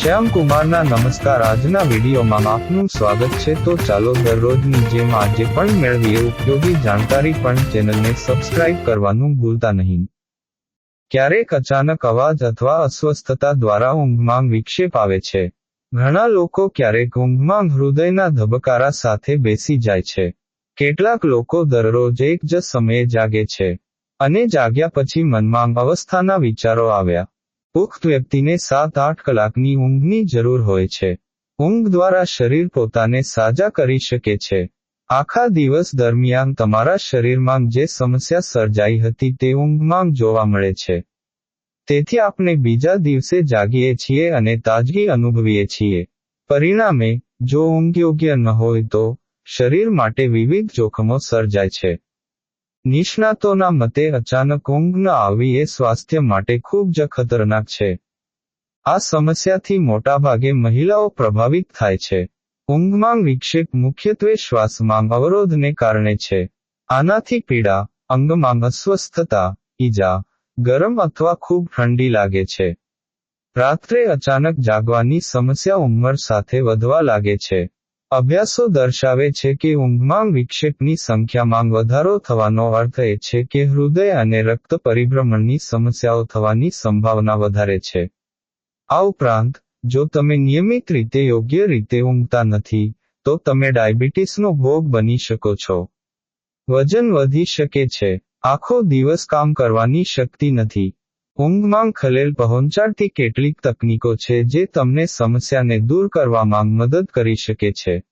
શ્યામ કુમારના નમસ્કાર. આજના વિડીયોમાં આપનું સ્વાગત છે. તો ચાલો દરરોજની જેમ આજે પણ મેળવીએ ઉપયોગી જાણકારી પણ ચેનલને સબસ્ક્રાઇબ કરવાનું ભૂલતા નહીં. ક્યારેક અચાનક અવાજ અથવા અસ્વસ્થતા દ્વારા ઊંઘમાં વિક્ષેપ આવે છે. ઘણા લોકો ક્યારેક ઊંઘમાં હૃદયના ધબકારા સાથે બેસી જાય છે. કેટલાક લોકો દરરોજ એક જ સમયે જાગે છે. અને જાગ્યા પછી મનમાં અવસ્થાના વિચારો આવ્યા. પુખ્ત વ્યક્તિને સાત આઠ કલાકની ઊંઘની જરૂર હોય છે. ઊંઘ દ્વારા શરીર પોતાને સાજા કરી શકે છે. આખા દિવસ દરમિયાન તમારા શરીરમાં જે સમસ્યા સર્જાઈ હતી તે ઊંઘમાં જોવા મળે છે. તેથી આપણે બીજા દિવસે જાગીએ છીએ અને તાજગી અનુભવીએ છીએ. પરિણામે, જો ઊંઘ યોગ્ય ન હોય તો, શરીર માટે વિવિધ જોખમો સર્જાય છે. નિષ્ણાતોના મતે અચાનક ઊંઘ ન આવવી એ સ્વાસ્થ્ય માટે ખૂબ જ ખતરનાક છે. આ સમસ્યાથી મોટાભાગે મહિલાઓ પ્રભાવિત થાય છે. ઊંઘમાં વિક્ષેપ મુખ્યત્વે શ્વાસમાં અવરોધને કારણે છે. આનાથી પીડા, અંગમાં અસ્વસ્થતા, ઈજા, ગરમ અથવા ખૂબ ઠંડી લાગે છે. રાત્રે અચાનક જાગવાની સમસ્યા ઉંમર સાથે વધવા લાગે છે. અભ્યાસો દર્શાવે છે કે ઊંઘમાં વિક્ષેપની સંખ્યામાં વધારો થવાનો અર્થ એ છે કે હૃદય અને રક્ત પરિભ્રમણની સમસ્યાઓ થવાની સંભાવના વધારે છે. આ ઉપરાંત, જો તમે નિયમિત રીતે યોગ્ય રીતે ઊંઘતા નથી, તો તમે ડાયાબિટીસનો ભોગ બની શકો છો. વજન વધી શકે છે. આખો દિવસ કામ કરવાની શક્તિ નથી. ઊંઘમાં ખલેલ પહોંચાડતી કેટલીક તકનીકો છે જે તમને સમસ્યાને દૂર કરવામાં મદદ કરી શકે છે.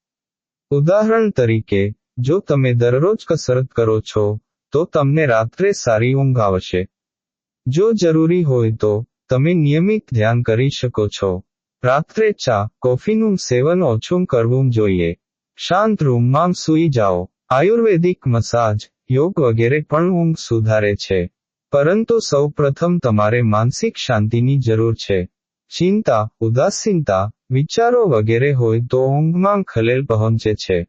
ઉદાહરણ તરીકે, જો તમે દરરોજ કસરત કરો છો, તો તમને રાત્રે સારી ઊંઘ આવશે. જો જરૂરી હોય તો, તમે નિયમિત ધ્યાન કરી શકો છો. રાત્રે ચા, કોફીનું સેવન ઓછું કરવું જોઈએ. શાંત રૂમમાં સૂઈ જાઓ. આયુર્વેદિક મસાજ, યોગ વગેરે પણ ઊંઘ સુધારે છે. પરંતુ સૌ પ્રથમ તમારે માનસિક શાંતિની જરૂર છે. ચિંતા, ઉદાસીનતા, વિચારો વગેરે હોય તો ઊંઘમાં ખલેલ પહોંચે છે.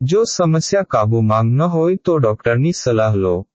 જો સમસ્યા કાબૂમાં ન હોય તો ડોક્ટરની સલાહ લો.